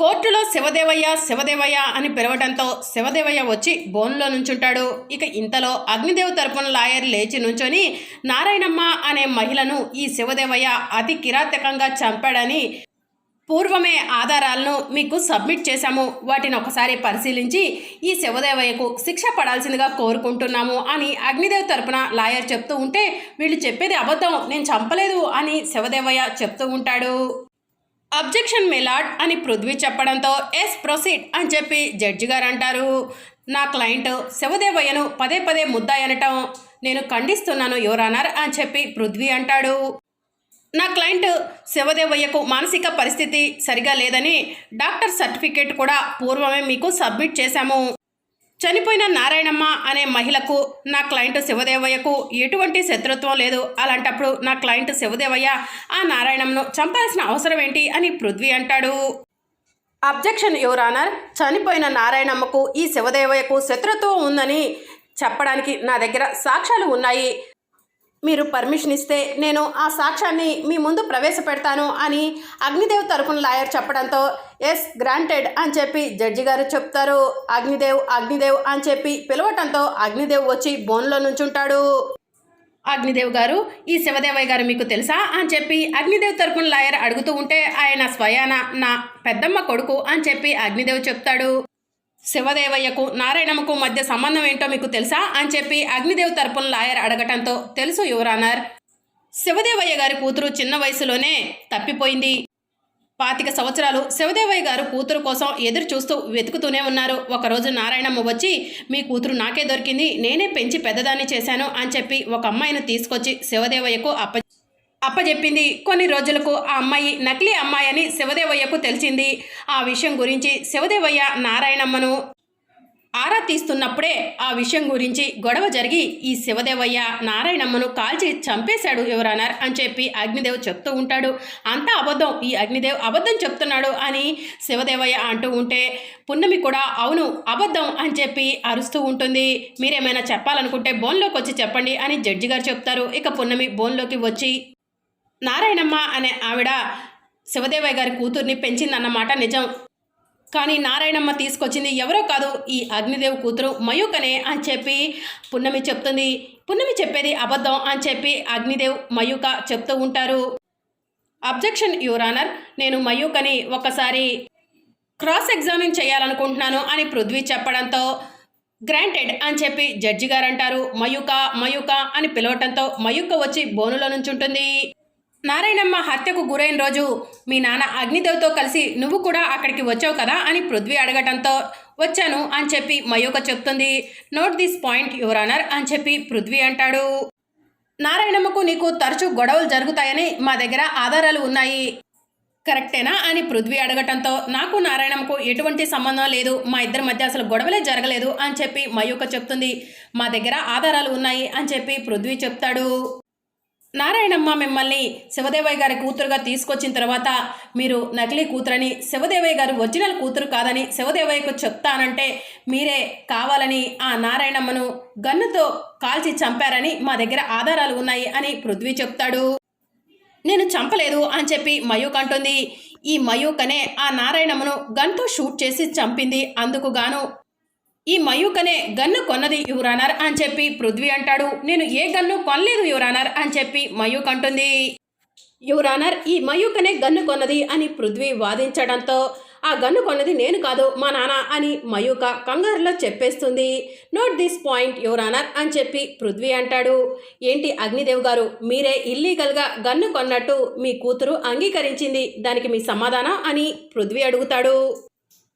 కోర్టులో శివదేవయ్య శివదేవయ్య అని పిలవడంతో శివదేవయ్య వచ్చి బోన్లో నుంచుంటాడు. ఇక ఇంతలో అగ్నిదేవ్ తరపున లాయర్ లేచి నుంచొని నారాయణమ్మ అనే మహిళను ఈ శివదేవయ్య అతి కిరాతకంగా చంపాడని పూర్వమే ఆధారాలను మీకు సబ్మిట్ చేశాము. వాటిని ఒకసారి పరిశీలించి ఈ శివదేవయ్యకు శిక్ష పడాల్సిందిగా కోరుకుంటున్నాము అని అగ్నిదేవ్ తరపున లాయర్ చెప్తూ ఉంటే వీళ్ళు చెప్పేది అబద్ధం నేను చంపలేదు అని శివదేవయ్య చెప్తూ ఉంటాడు. అబ్జెక్షన్ మిలాడ్ అని పృథ్వీ చెప్పడంతో ఎస్ ప్రొసీడ్ అని చెప్పి జడ్జి గారు అంటారు నా క్లయింట్ శివదేవయ్యను పదే పదే ముద్దాయనటం నేను ఖండిస్తున్నాను యువరానర్ అని చెప్పి పృథ్వీ అంటాడు. నా క్లయింట్ శివదేవయ్యకు మానసిక పరిస్థితి సరిగా లేదని డాక్టర్ సర్టిఫికేట్ కూడా పూర్వమే మీకు సబ్మిట్ చేశాము. చనిపోయిన నారాయణమ్మ అనే మహిళకు నా క్లయింట్ శివదేవయ్యకు ఎటువంటి శత్రుత్వం లేదు. అలాంటప్పుడు నా క్లయింట్ శివదేవయ్య ఆ నారాయణమ్మను చంపాల్సిన అవసరం ఏంటి అని పృథ్వీ అంటాడు. Objection your honour. చనిపోయిన నారాయణమ్మకు ఈ శివదేవయ్యకు శత్రుత్వం ఉందని చెప్పడానికి నా దగ్గర సాక్ష్యాలు ఉన్నాయి. మీరు పర్మిషన్ ఇస్తే నేను ఆ సాక్ష్యాన్ని మీ ముందు ప్రవేశపెడతాను అని అగ్నిదేవ్ తరపున లాయర్ చెప్పడంతో ఎస్ గ్రాంటెడ్ అని చెప్పి జడ్జి గారు చెప్తారు. అగ్నిదేవ్ అగ్నిదేవ్ అని చెప్పి పిలవటంతో అగ్నిదేవ్ వచ్చి బోన్లో నుంచుంటాడు. అగ్నిదేవ్ గారు ఈ శివదేవయ్య గారు మీకు తెలుసా? అని చెప్పి అగ్నిదేవ్ తరపున లాయర్ అడుగుతూ ఉంటే ఆయన స్వయాన నా పెద్దమ్మ కొడుకు అని చెప్పి అగ్నిదేవ్ చెప్తాడు. శివదేవయ్యకు నారాయణమ్మకు మధ్య సంబంధం ఏంటో మీకు తెలుసా? అని చెప్పి అగ్నిదేవ్ తరపున లాయర్ అడగటంతో తెలుసు యువరానర్ శివదేవయ్య గారి కూతురు చిన్న వయసులోనే తప్పిపోయింది. పాతిక సంవత్సరాలు శివదేవయ్య గారు కూతురు కోసం ఎదురు చూస్తూ వెతుకుతూనే ఉన్నారు. ఒకరోజు నారాయణమ్మ వచ్చి మీ కూతురు నాకే దొరికింది నేనే పెంచి పెద్దదాన్ని చేశాను అని చెప్పి ఒక అమ్మాయిని తీసుకొచ్చి శివదేవయ్యకు అప్ప అప్పజెప్పింది. కొన్ని రోజులకు ఆ అమ్మాయి నకిలీ అమ్మాయి అని శివదేవయ్యకు తెలిసింది. ఆ విషయం గురించి శివదేవయ్య నారాయణమ్మను ఆరా తీస్తున్నప్పుడే ఆ విషయం గురించి గొడవ జరిగి ఈ శివదేవయ్య నారాయణమ్మను కాల్చి చంపేశాడు యువరానర్ అని చెప్పి అగ్నిదేవ్ చెప్తూ ఉంటాడు. అంతా అబద్ధం. ఈ అగ్నిదేవ్ అబద్ధం చెప్తున్నాడు అని శివదేవయ్య అంటూ ఉంటే పున్నమి కూడా అవును అబద్ధం అని చెప్పి అరుస్తూ ఉంటుంది. మీరేమైనా చెప్పాలనుకుంటే బోన్లోకి వచ్చి చెప్పండి అని జడ్జి గారు చెప్తారు. ఇక పున్నమి బోన్లోకి వచ్చి నారాయణమ్మ అనే ఆవిడ శివదేవయ్య గారి కూతుర్ని పెంచిందన్నమాట నిజం. కానీ నారాయణమ్మ తీసుకొచ్చింది ఎవరో కాదు ఈ అగ్నిదేవ్ కూతురు మయూకనే అని చెప్పి పున్నమి చెప్తుంది. పున్నమి చెప్పేది అబద్ధం అని చెప్పి అగ్నిదేవ్ మయూక చెప్తూ ఉంటారు. అబ్జెక్షన్ యువరానర్ నేను మయూకని ఒకసారి క్రాస్ ఎగ్జామిన్ చేయాలనుకుంటున్నాను అని పృథ్వీ చెప్పడంతో గ్రాంటెడ్ అని చెప్పి జడ్జి గారు అంటారు మయూక మయూక అని పిలవటంతో మయూక వచ్చి బోనులో నుంచి ఉంటుంది నారాయణమ్మ హత్యకు గురైన రోజు మీ నాన్న అగ్నిదేవ్తో కలిసి నువ్వు కూడా అక్కడికి వచ్చావు కదా? అని పృథ్వీ అడగటంతో వచ్చాను అని చెప్పి మయూక చెప్తుంది. Note this point your honour అని చెప్పి పృథ్వీ అంటాడు. నారాయణమ్మకు నీకు తరచూ గొడవలు జరుగుతాయని మా దగ్గర ఆధారాలు ఉన్నాయి. కరెక్టేనా? అని పృథ్వీ అడగటంతో నాకు నారాయణమ్మకు ఎటువంటి సంబంధం లేదు. మా ఇద్దరి మధ్య అసలు గొడవలే జరగలేదు అని చెప్పి మయూక చెప్తుంది. మా దగ్గర ఆధారాలు ఉన్నాయి అని చెప్పి పృథ్వీ చెప్తాడు. నారాయణమ్మ మిమ్మల్ని శివదేవయ్య గారి కూతురుగా తీసుకొచ్చిన తర్వాత మీరు నకిలీ కూతురని శివదేవయ్య గారు ఒరిజినల్ కూతురు కాదని శివదేవయ్యకు చెప్తానంటే మీరే కావాలని ఆ నారాయణమ్మను గన్నుతో కాల్చి చంపారని మా దగ్గర ఆధారాలు ఉన్నాయి అని పృథ్వీ చెప్తాడు. నేను చంపలేదు అని చెప్పి మయూక్ అంటుంది. ఈ మయూకనే ఆ నారాయణమ్మను గన్తో షూట్ చేసి చంపింది. అందుకు గాను ఈ మయూకనే గన్ను కొన్నది యువరానర్ అని చెప్పి పృథ్వీ అంటాడు. నేను ఏ గన్ను కొనలేదు యువరానర్ అని చెప్పి మయూక్ అంటుంది. యువరానర్ ఈ మయూకనే గన్ను కొన్నది అని పృథ్వీ వాదించడంతో ఆ గన్ను కొన్నది నేను కాదు మా నాన్న అని మయూక కంగారులో చెప్పేస్తుంది. నోట్ దిస్ పాయింట్ యువరానర్ అని చెప్పి పృథ్వీ అంటాడు. ఏంటి అగ్నిదేవ్ గారు మీరే ఇల్లీగల్గా గన్ను కొన్నట్టు మీ కూతురు అంగీకరించింది దానికి మీ సమాధానం అని పృథ్వీ అడుగుతాడు.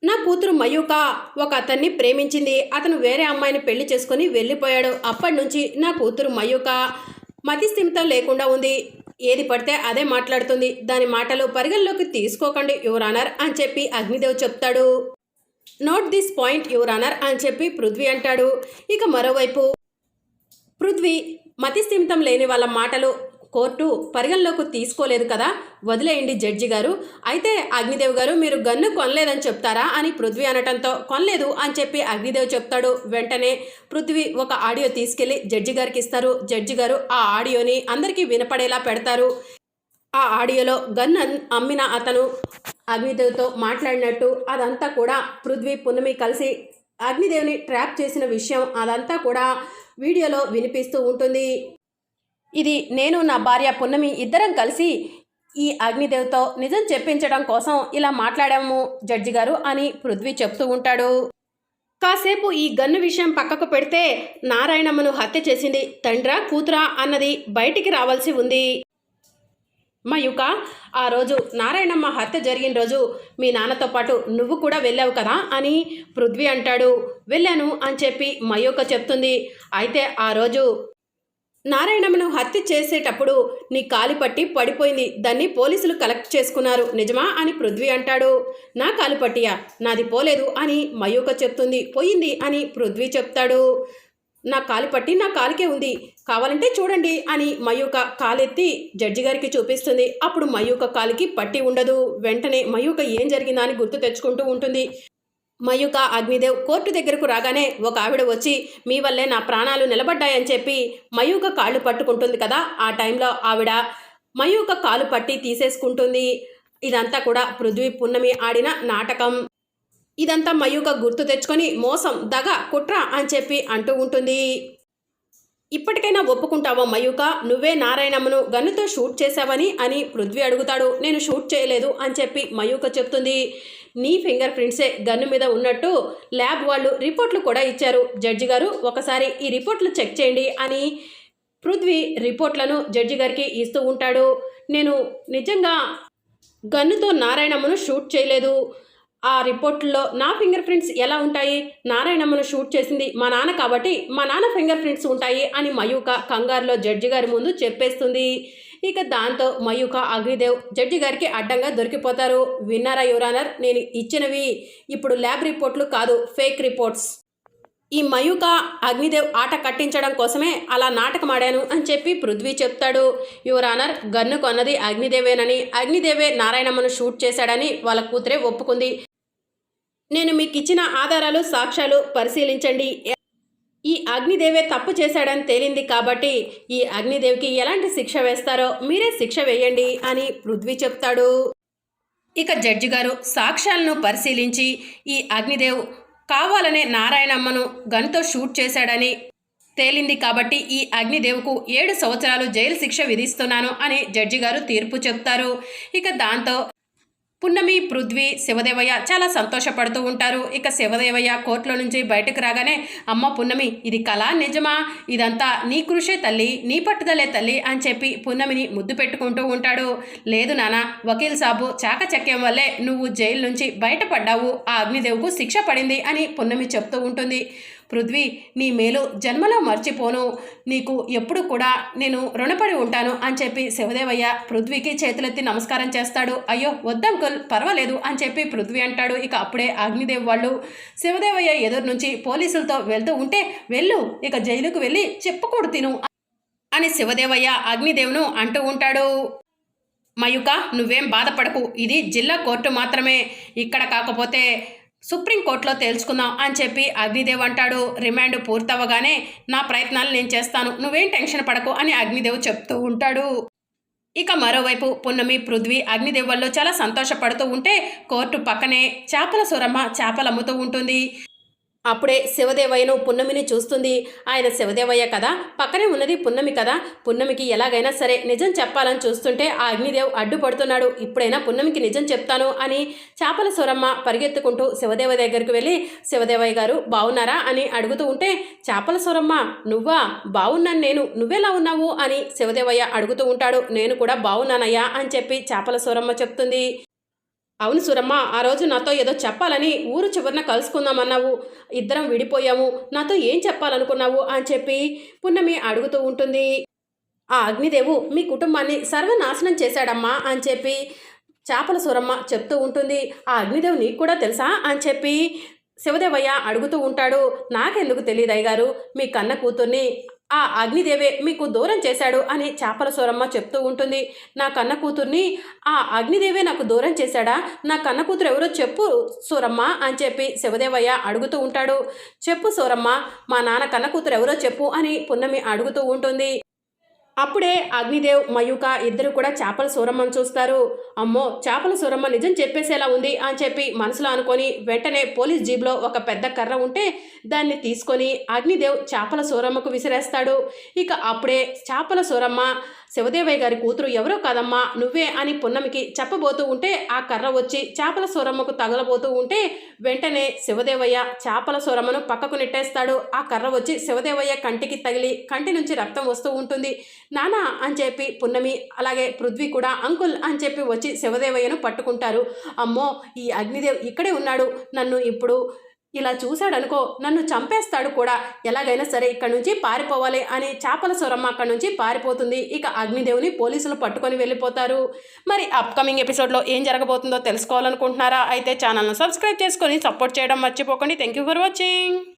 నా కూతురు మయూక ఒక అతన్ని ప్రేమించింది. అతను వేరే అమ్మాయిని పెళ్ళి చేసుకుని వెళ్ళిపోయాడు. అప్పటి నుంచి నా కూతురు మయూక మతిస్థిమితం లేకుండా ఉంది. ఏది పడితే అదే మాట్లాడుతుంది. దాని మాటలు పరిగణలోకి తీసుకోకండి యువరానర్ అని చెప్పి అగ్నిదేవ్ చెప్తాడు. నోట్ దిస్ పాయింట్ యువరానర్ అని చెప్పి పృథ్వీ అంటాడు. ఇక మరోవైపు పృథ్వీ మతిస్థిమితం లేని వాళ్ళ మాటలు కోర్టు పరిగణలోకి తీసుకోలేదు కదా? వదిలేయండి జడ్జి గారు. అయితే అగ్నిదేవ్ గారు మీరు గన్ను కొనలేదని చెప్తారా అని పృథ్వీ అనటంతో కొనలేదు అని చెప్పి అగ్నిదేవ్ చెప్తాడు. వెంటనే పృథ్వీ ఒక ఆడియో తీసుకెళ్ళి జడ్జి గారికి ఇస్తారు. జడ్జి గారు ఆ ఆడియోని అందరికీ వినపడేలా పెడతారు. ఆ ఆడియోలో గన్ అమ్మిన అతను అగ్నిదేవ్తో మాట్లాడినట్టు అదంతా కూడా పృథ్వీ పున్నమి కలిసి అగ్నిదేవ్ని ట్రాప్ చేసిన విషయం అదంతా కూడా వీడియోలో వినిపిస్తూ ఉంటుంది. ఇది నేను నా భార్య పున్నమి ఇద్దరం కలిసి ఈ అగ్నిదేవ్తో నిజం చెప్పించడం కోసం ఇలా మాట్లాడాము జడ్జి గారు అని పృథ్వీ చెప్తూ ఉంటాడు. కాసేపు ఈ గన్ను విషయం పక్కకు పెడితే నారాయణమ్మను హత్య చేసింది తండ్రా కూతురా అన్నది బయటికి రావాల్సి ఉంది. మయుక ఆ రోజు నారాయణమ్మ హత్య జరిగిన రోజు మీ నాన్నతో పాటు నువ్వు కూడా వెళ్ళావు కదా అని పృథ్వీ అంటాడు. వెళ్ళాను అని చెప్పి మయూక చెప్తుంది. అయితే ఆ రోజు నారాయణమ్మను హత్య చేసేటప్పుడు నీ కాలి పట్టి పడిపోయింది. దాన్ని పోలీసులు కలెక్ట్ చేసుకున్నారు. నిజమా అని పృథ్వీ అంటాడు. నా కాలి పట్టియా? నాది పోలేదు అని మయూక చెప్తుంది. పోయింది అని పృథ్వీ చెప్తాడు. నా కాలి పట్టి నా కాలికే ఉంది. కావాలంటే చూడండి అని మయూక కాలెత్తి జడ్జి గారికి చూపిస్తుంది. అప్పుడు మయూక కాలికి పట్టి ఉండదు. వెంటనే మయూక ఏం జరిగిందా అని గుర్తు తెచ్చుకుంటూ ఉంటుంది. మయూక అగ్నిదేవ్ కోర్టు దగ్గరకు రాగానే ఒక ఆవిడ వచ్చి మీ వల్లే నా ప్రాణాలు నిలబడ్డాయని చెప్పి మయూక కాళ్ళు పట్టుకుంటుంది కదా ఆ టైంలో ఆవిడ మయూక కాలు పట్టి తీసేసుకుంటుంది. ఇదంతా కూడా పృథ్వీ పున్నమి ఆడిన నాటకం. ఇదంతా మయూక గుర్తు తెచ్చుకొని మోసం దగ కుట్ర అని చెప్పి అంటూ ఉంటుంది. ఇప్పటికైనా ఒప్పుకుంటావా మయూక? నువ్వే నారాయణమ్మను గన్నుతో షూట్ చేశావని అని పృథ్వీ అడుగుతాడు. నేను షూట్ చేయలేదు అని చెప్పి మయూక చెప్తుంది. నీ ఫింగర్ ప్రింట్సే గన్ను మీద ఉన్నట్టు ల్యాబ్ వాళ్ళు రిపోర్ట్లు కూడా ఇచ్చారు. జడ్జి గారు ఒకసారి ఈ రిపోర్ట్లు చెక్ చేయండి అని పృథ్వీ రిపోర్ట్లను జడ్జి గారికి ఇస్తూ ఉంటాడు. నేను నిజంగా గన్నుతో నారాయణమ్మను షూట్ చేయలేదు. ఆ రిపోర్ట్లో నా ఫింగర్ ప్రింట్స్ ఎలా ఉంటాయి? నారాయణమ్మను షూట్ చేసింది మా నాన్న కాబట్టి మా నాన్న ఫింగర్ ప్రింట్స్ ఉంటాయి అని మయూక కంగారులో జడ్జి గారి ముందు చెప్పేస్తుంది. ఇక దాంతో మయూక అగ్నిదేవ్ జడ్జి గారికి అడ్డంగా దొరికిపోతారు. విన్నారా యువరానర్ నేను ఇచ్చినవి. ఇప్పుడు ల్యాబ్ రిపోర్ట్లు కాదు ఫేక్ రిపోర్ట్స్. ఈ మయూక అగ్నిదేవ్ ఆట కట్టించడం కోసమే అలా నాటకమాడాను అని చెప్పి పృథ్వీ చెప్తాడు. యువరానర్ గన్ను కొన్నది అగ్నిదేవేనని. అగ్నిదేవే నారాయణమ్మను షూట్ చేశాడని వాళ్ళ కూతురే ఒప్పుకుంది. నేను మీకు ఇచ్చిన ఆధారాలు సాక్ష్యాలు పరిశీలించండి. ఈ అగ్నిదేవే తప్పు చేశాడని తేలింది కాబట్టి ఈ అగ్నిదేవికి ఎలాంటి శిక్ష వేస్తారో మీరే శిక్ష వేయండి అని పృథ్వీ చెప్తాడు. ఇక జడ్జి గారు సాక్ష్యాలను పరిశీలించి ఈ అగ్నిదేవ్ కావాలనే నారాయణమ్మను గన్తో షూట్ చేశాడని తేలింది కాబట్టి ఈ అగ్నిదేవ్కు ఏడు సంవత్సరాలు జైలు శిక్ష విధిస్తున్నాను అని జడ్జి గారు తీర్పు చెప్తారు. ఇక దాంతో పున్నమి పృథ్వీ శివదేవయ్య చాలా సంతోషపడుతూ ఉంటారు. ఇక శివదేవయ్య కోర్టులో నుంచి బయటకు రాగానే అమ్మ పున్నమి ఇది కళ నిజమా? ఇదంతా నీ కృషే తల్లి నీ పట్టుదలే తల్లి అని చెప్పి పున్నమిని ముద్దు పెట్టుకుంటూ ఉంటాడు. లేదు నాన్న వకీల్ సాబు చాకచక్యం వల్లే నువ్వు జైలు నుంచి బయటపడ్డావు. ఆ అగ్నిదేవుకు శిక్ష పడింది అని పున్నమి చెప్తూ ఉంటుంది. పృథ్వీ నీ మేలు జన్మలో మర్చిపోను. నీకు ఎప్పుడు కూడా నేను రుణపడి ఉంటాను అని చెప్పి శివదేవయ్య పృథ్వీకి చేతులెత్తి నమస్కారం చేస్తాడు. అయ్యో వద్దంకుల్ పర్వాలేదు అని చెప్పి పృథ్వీ అంటాడు. ఇక అప్పుడే అగ్నిదేవ్ వాళ్ళు శివదేవయ్య ఎదురు నుంచి పోలీసులతో వెళ్తూ ఉంటే వెళ్ళు ఇక జైలుకు వెళ్ళి చెప్పుకోడు తిను అని శివదేవయ్య అగ్నిదేవ్ను అంటూ ఉంటాడు. మయుక నువ్వేం బాధపడకు. ఇది జిల్లా కోర్టు మాత్రమే. ఇక్కడ కాకపోతే సుప్రీంకోర్టులో తేల్చుకుందాం అని చెప్పి అగ్నిదేవ్ అంటాడు. రిమాండ్ పూర్తవగానే నా ప్రయత్నాలు నేను చేస్తాను. నువ్వేం టెన్షన్ పడకు అని అగ్నిదేవ్ చెప్తూ ఉంటాడు. ఇక మరోవైపు పున్నమి పృథ్వీ అగ్నిదేవ్ వల్ల చాలా సంతోషపడుతూ ఉంటే కోర్టు పక్కనే చేపల సురమ్మ చేపలు అమ్ముతూ ఉంటుంది. అప్పుడే శివదేవయ్యను పున్నమిని చూస్తుంది. ఆయన శివదేవయ్య కదా? పక్కనే ఉన్నది పున్నమి కదా? పున్నమికి ఎలాగైనా సరే నిజం చెప్పాలని చూస్తుంటే ఆ అగ్నిదేవ్ అడ్డుపడుతున్నాడు. ఇప్పుడైనా పున్నమికి నిజం చెప్తాను అని చేపల సూరమ్మ పరిగెత్తుకుంటూ శివదేవ దగ్గరికి వెళ్ళి శివదేవయ్య గారు బాగున్నారా అని అడుగుతూ ఉంటే చేపల సూరమ్మ నువ్వా? బాగున్నాను నేను. నువ్వెలా ఉన్నావు? అని శివదేవయ్య అడుగుతూ ఉంటాడు. నేను కూడా బాగున్నానయ్యా అని చెప్పి చేపల సూరమ్మ చెప్తుంది. అవును సురమ్మ ఆ రోజు నాతో ఏదో చెప్పాలని ఊరు చివరన కలుసుకుందామన్నావు. ఇద్దరం విడిపోయాము. నాతో ఏం చెప్పాలనుకున్నావు? అని చెప్పి పున్నమి అడుగుతూ ఉంటుంది. ఆ అగ్నిదేవు మీ కుటుంబాన్ని సర్వనాశనం చేశాడమ్మా అని చెప్పి చేపల సురమ్మ చెప్తూ ఉంటుంది. ఆ అగ్నిదేవు నీకు కూడా తెలుసా అని చెప్పి శివదేవయ్య అడుగుతూ ఉంటాడు. నాకెందుకు తెలియదు అయ్యగారు. మీ కన్న కూతుర్ని ఆ అగ్నిదేవే మీకు దూరం చేశాడు అని చేపల సూరమ్మ చెప్తూ ఉంటుంది. నా కన్న కూతుర్ని ఆ అగ్నిదేవే నాకు దూరం చేశాడా? నా కన్న కూతురు ఎవరో చెప్పు సూరమ్మ అని చెప్పి శివదేవయ్య అడుగుతూ ఉంటాడు. చెప్పు సూరమ్మ మా నాన్న కన్న కూతురు ఎవరో చెప్పు అని పున్నమి అడుగుతూ ఉంటుంది. అప్పుడే అగ్నిదేవ్ మయూక ఇద్దరు కూడా చేపల సూరమ్మను చూస్తారు. అమ్మో చేపల సూరమ్మ నిజం చెప్పేసేలా ఉంది అని చెప్పి మనసులో అనుకొని వెంటనే పోలీస్ జీబ్లో ఒక పెద్ద కర్ర ఉంటే దాన్ని తీసుకొని అగ్నిదేవ్ చేపల సూరమ్మకు విసిరేస్తాడు. ఇక అప్పుడే చేపల సూరమ్మ శివదేవయ్య గారి కూతురు ఎవరో కాదమ్మా నువ్వే అని పున్నమికి చెప్పబోతూ ఉంటే ఆ కర్ర వచ్చి చేపల సూరమ్మకు తగలబోతూ ఉంటే వెంటనే శివదేవయ్య చేపల సూరమ్మను పక్కకు నెట్టేస్తాడు. ఆ కర్ర వచ్చి శివదేవయ్య కంటికి తగిలి కంటి నుంచి రక్తం వస్తూ ఉంటుంది. నానా అని చెప్పి పున్నమి అలాగే పృథ్వీ కూడా అంకుల్ అని చెప్పి వచ్చి శివదేవయ్యను పట్టుకుంటారు. అమ్మో ఈ అగ్నిదేవ్ ఇక్కడే ఉన్నాడు. నన్ను ఇప్పుడు ఇలా చూశాడనుకో నన్ను చంపేస్తాడు కూడా. ఎలాగైనా సరే ఇక్కడి నుంచి పారిపోవాలి అని చేపల సొరమ్మ అక్కడి నుంచి పారిపోతుంది. ఇక అగ్నిదేవుని పోలీసులు పట్టుకొని వెళ్ళిపోతారు. మరి అప్కమింగ్ ఎపిసోడ్లో ఏం జరగబోతుందో తెలుసుకోవాలనుకుంటున్నారా? అయితే ఛానల్ను సబ్స్క్రైబ్ చేసుకొని సపోర్ట్ చేయడం మర్చిపోకండి. Thank you for watching